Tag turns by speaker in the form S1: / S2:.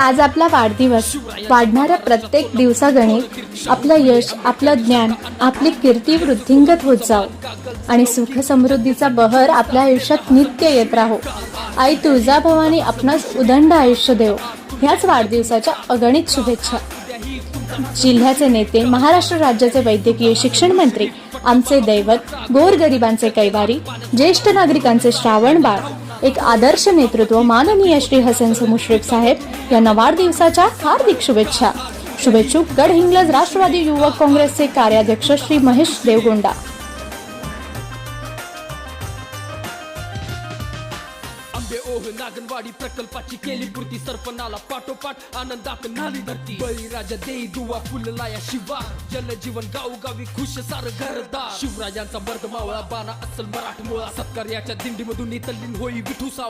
S1: आज आपला वाढदिवस. वाढणाऱ्या प्रत्येक दिवसागणिक आपलं यश आपलं ज्ञान आपली कीर्ती वृद्धिंगत होत जाओ आणि सुख समृद्धीचा बहर आपल्या आयुष्यात नित्य येत राहो. आई तुळजाभवानी आपणास उदंड आयुष्य देव. ह्याच वाढदिवसाच्या अगणित शुभेच्छा. जिल्ह्याचे नेते महाराष्ट्र राज्याचे वैद्यकीय शिक्षण मंत्री आमचे दैवत गोरगरिबांचे कैवारी ज्येष्ठ नागरिकांचे श्रावण बाळ एक आदर्श नेतृत्व माननीय श्री हसन मुश्रीफ साहेब यांना वाढदिवसाच्या हार्दिक शुभेच्छा. शुभेच्छुक गडहिंग्लज राष्ट्रवादी युवक काँग्रेसचे कार्याध्यक्ष श्री महेश देवगोंडा.
S2: आंबे ओह नागनवाडी प्रकल्पाची केली पूर्ती. सरपणाला पाठोपाठ आनंदात नाली धरती. बळीराजा देई दुवा फुललाया शिवा. जनजीवन गावोगावी खुश सार घरदार. शिवराजांचा मर्द मावळा बाणा असल मराठमोळा. सत्कार याच्या दिंडीमधून तल्लीन होई विठू सावा